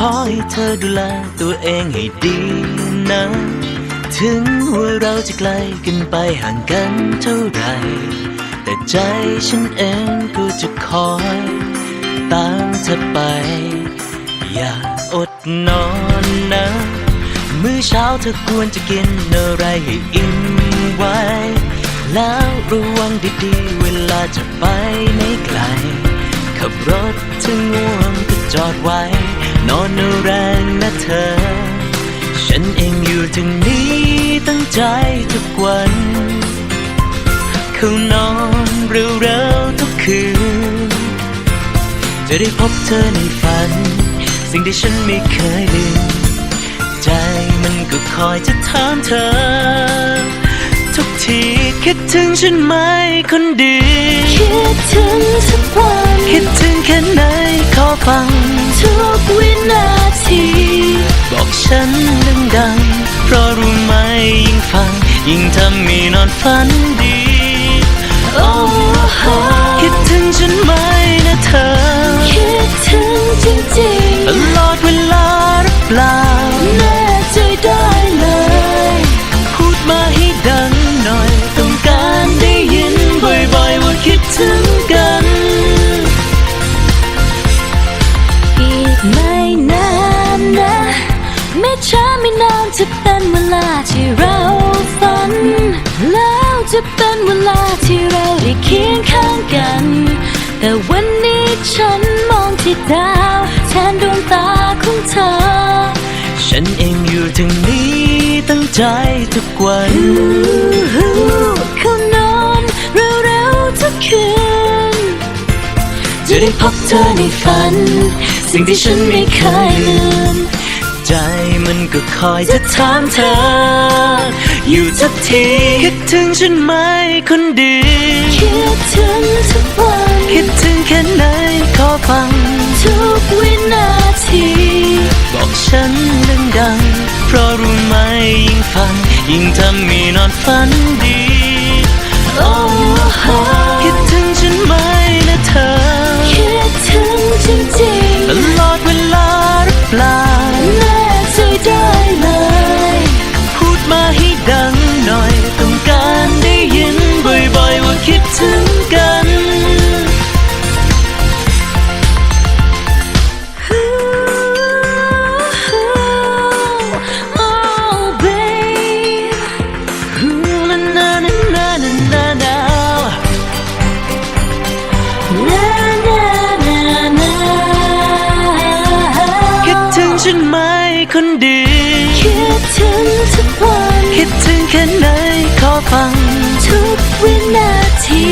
ขอให้เธอดูแลตัวเองให้ดีนะ ถึงว่าเราจะไกลกันไปห่างกันเท่าไหรแต่ใจฉันเองก็จะคอยตามเธอไป อย่าอดนอนนะ มื้อเช้าเธอควรจะกินอะไรให้อิ่มไว้ แล้วระวังดีๆ เวลาจะไปไม่ไกล ขับรถถึงง่วงก็จอดไว้ นอนแรงนะเธอ ฉันเองอยู่ถึงนี้ตั้งใจทุกวันเข้านอนเร็วๆทุกคืน จะได้พบเธอในฝัน สิ่งที่ฉันไม่เคยลืม ใจมันก็คอยจะถามเธอ ทุกที คิดถึงฉันไหมคนดี คิดถึงทุกวันคิดถึงแค่ไหนขอฟัง ทุกวินาที บอกฉันดังๆเพราะรู้ไหมยิ่งฟัง ยิ่งทำให้นอนฝันดี โอ้โหคิดถึงฉันไหมนะเธอ ลาที่เราฝัน แล้วจะเป็นเวลาที่เราได้เคียงข้างกัน แต่วันนี้ฉันมองที่ดาวแทนดวงตาของเธอ ฉันเองอยู่ถึงนี้ตั้งใจทุกวันเขานอนเร็วๆทุกคืน จะได้พบเธอในฝัน สิ่งที่ฉันไม่เคยลืม ใจมันก็คอยจะถามเธอ อยู่ทุกทีคิดถึงฉันไหมคนดีคิดถึงทุกวันคิดถึงแค่ไหนขอฟัง ทุกวินาที บอกฉันดังๆเพราะรู้ไหมยิ่งฟัง ยิ่งทำให้นอนฝันดีโอ้โหคิดถึงฉันไหมนะเธอ คิดถึงจริง คนดีคิดถึงทุกวันคิดถึงแค่ไหนขอฟัง ทุกวินาที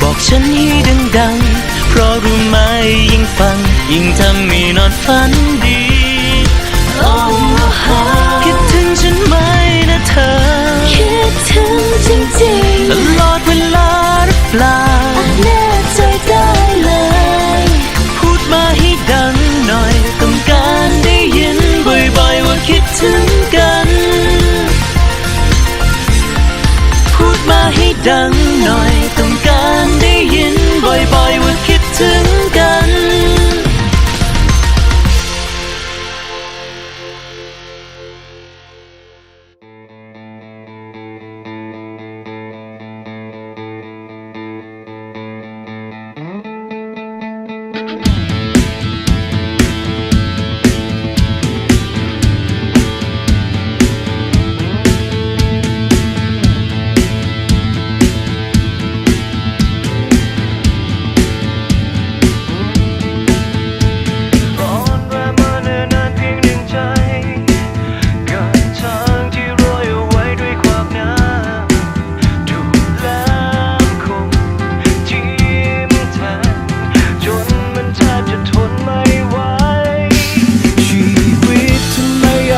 บอกฉันให้ดังๆ เพราะรู้ไหมยิ่งฟัง ยิ่งทำให้นอนฝัน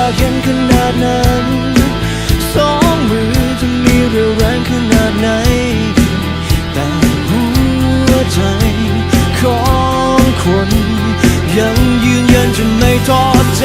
ากเย็นขนาดนั้น สองมือจะมีเรี่ยวแรงขนาดไหน แต่หัวใจของคน ยังยืนยันจะไม่ท้อใจ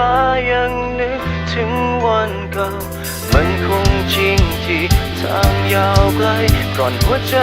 ้ายังนึกถึงวันเก่า มันคงจริงที่ทางยาวไกลก่อนหัวใจ